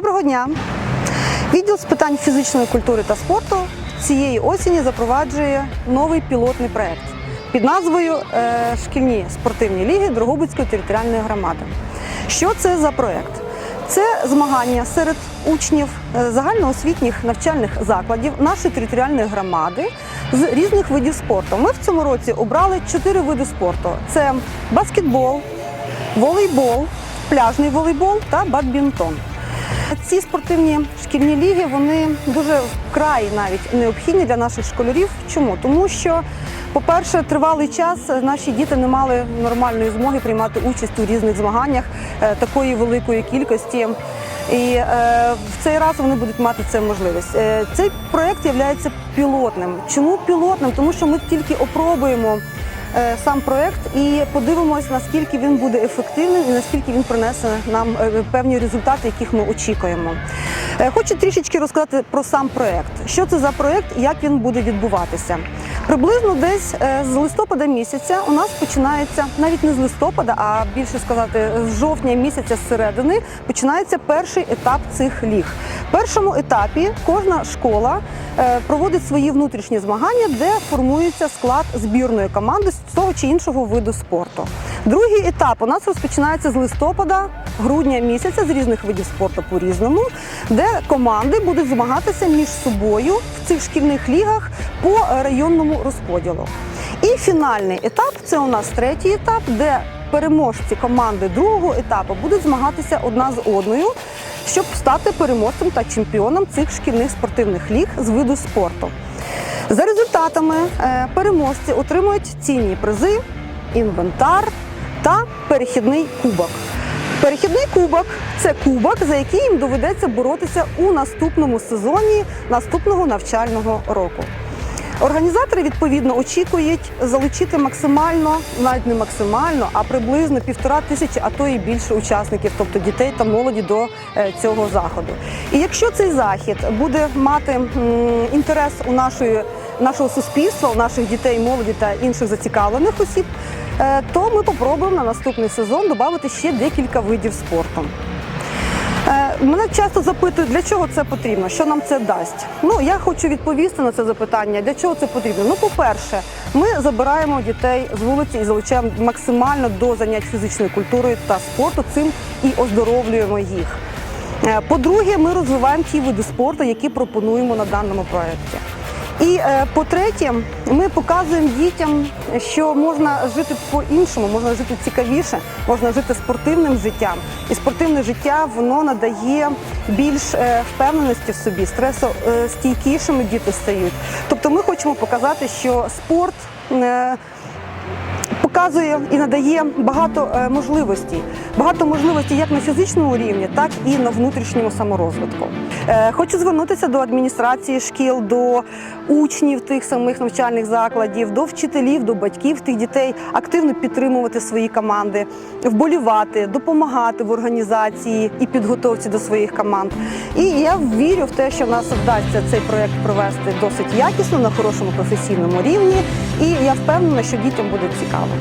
Доброго дня! Відділ з питань фізичної культури та спорту цієї осені запроваджує новий пілотний проект під назвою е, Шкільні спортивні ліги Дрогобицької територіальної громади. Що це за проект? Це змагання серед учнів е, загальноосвітніх навчальних закладів нашої територіальної громади з різних видів спорту. Ми в цьому році обрали чотири види спорту: це баскетбол, волейбол, пляжний волейбол та бадмінтон. Ці спортивні шкільні ліги вони дуже вкрай навіть необхідні для наших школярів. Чому? Тому що, по-перше, тривалий час наші діти не мали нормальної змоги приймати участь у різних змаганнях е, такої великої кількості. І е, в цей раз вони будуть мати це можливість. Е, цей проект є пілотним. Чому пілотним? Тому що ми тільки опробуємо сам проект і подивимось, наскільки він буде ефективним і наскільки він принесе нам е, певні результати, яких ми очікуємо. Е, Хочу трішечки розказати про сам проект. Що це за проект як він буде відбуватися. Приблизно десь е, з листопада місяця у нас починається навіть не з листопада, а більше сказати, з жовтня місяця з середини починається перший етап цих ліг. В першому етапі кожна школа е, проводить свої внутрішні змагання, де формується склад збірної команди з того чи іншого виду спорту. Другий етап у нас розпочинається з листопада, грудня місяця з різних видів спорту по-різному, де команди будуть змагатися між собою в цих шкільних лігах по е, районному розподілу. І фінальний етап це у нас третій етап, де переможці команди другого етапу будуть змагатися одна з одною, щоб стати переможцем та чемпіоном цих шкільних спортивних ліг з виду спорту. За результатами е, переможці отримують цінні призи, інвентар та перехідний кубок. Перехідний кубок це кубок, за який їм доведеться боротися у наступному сезоні наступного навчального року. Організатори відповідно очікують залучити максимально, навіть не максимально, а приблизно півтора тисячі, а то і більше учасників, тобто дітей та молоді до е, цього заходу. І якщо цей захід буде мати інтерес у нашої, нашого суспільства, у наших дітей, молоді та інших зацікавлених осіб, е, то ми попробуємо на наступний сезон додати ще декілька видів спорту. Е, Мене часто запитують, для чого це потрібно, що нам це дасть. Ну я хочу відповісти на це запитання. Для чого це потрібно? Ну, по-перше, ми забираємо дітей з вулиці і залучаємо максимально до занять фізичною культурою та спорту. Цим і оздоровлюємо їх. Е, По-друге, ми розвиваємо ті види спорту, які пропонуємо на даному проєкті. І е, по-третє, ми показуємо дітям, що можна жити по-іншому, можна жити цікавіше, можна жити спортивним життям. І спортивне життя воно надає більш е, впевненості в собі, стресостійкішими діти стають. Тобто ми хочемо показати, що спорт. Показує і надає багато е, можливостей, багато можливостей як на фізичному рівні, так і на внутрішньому саморозвитку. Е, Хочу звернутися до адміністрації шкіл, до учнів тих самих навчальних закладів, до вчителів, до батьків тих дітей, активно підтримувати свої команди, вболівати, допомагати в організації і підготовці до своїх команд. І я вірю в те, що в нас вдасться цей проект провести досить якісно на хорошому професійному рівні. І я впевнена, що дітям буде цікаво.